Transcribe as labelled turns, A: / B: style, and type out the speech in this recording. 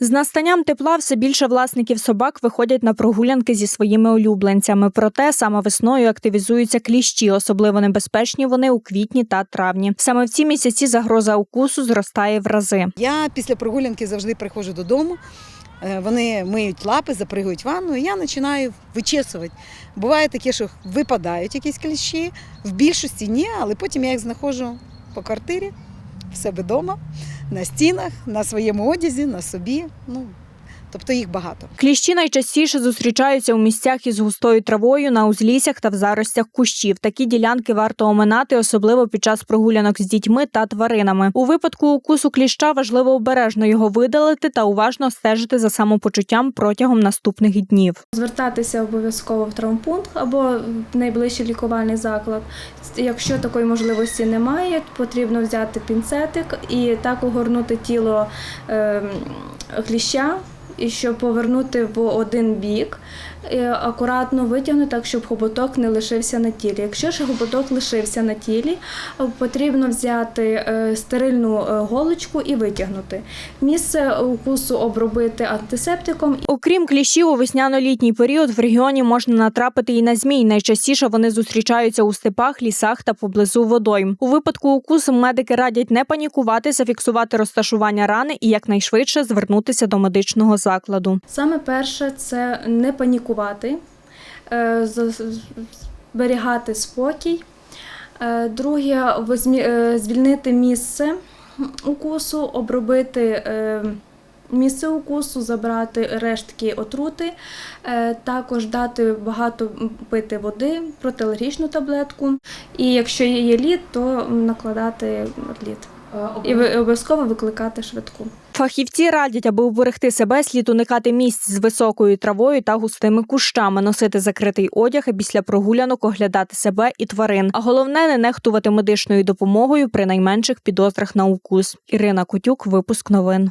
A: З настанням тепла все більше власників собак виходять на прогулянки зі своїми улюбленцями. Проте саме весною активізуються кліщі. Особливо небезпечні вони у квітні та травні. Саме в ці місяці загроза укусу зростає в рази.
B: Я після прогулянки завжди приходжу додому. е, Вони миють лапи, запригують ванну, і я починаю вичесувати. Буває таке, що випадають якісь кліщі, в більшості ні, але потім я їх знаходжу по квартирі, в себе вдома, на стінах, на своєму одязі, на собі. Ну, тобто їх багато.
A: Кліщі найчастіше зустрічаються у місцях із густою травою, на узліссях та в заростях кущів. Такі ділянки варто оминати, особливо під час прогулянок з дітьми та тваринами. У випадку укусу кліща важливо обережно його видалити та уважно стежити за самопочуттям протягом наступних днів.
C: Звертатися обов'язково в травмпункт або в найближчий лікувальний заклад. Якщо такої можливості немає, потрібно взяти пінцетик і так огорнути тіло ем, кліща, і щоб повернути в один бік, і акуратно витягнути так, щоб хоботок не лишився на тілі. Якщо ж хоботок лишився на тілі, е, потрібно взяти е, стерильну е, голочку і витягнути. Місце укусу обробити антисептиком
A: Окрім кліщів, у весняно-літній період в регіоні можна натрапити і на змій. Найчастіше вони зустрічаються у степах, лісах та поблизу водойм. У випадку укусу медики радять не панікувати, зафіксувати розташування рани і якнайшвидше звернутися до медичного закладу.
C: Саме перше це не панікувати, е, зберігати спокій. Е, Друге е, звільнити місце укусу, обробити місце укусу, забрати рештки отрути, також дати багато пити води, протиалергічну таблетку. І якщо є лід, то накладати лід. І обов'язково викликати швидку.
A: Фахівці радять, аби уберегти себе, слід уникати місць з високою травою та густими кущами, носити закритий одяг і після прогулянок оглядати себе і тварин. А головне не нехтувати медичною допомогою при найменших підозрах на укус. Ірина Кутюк, випуск новин.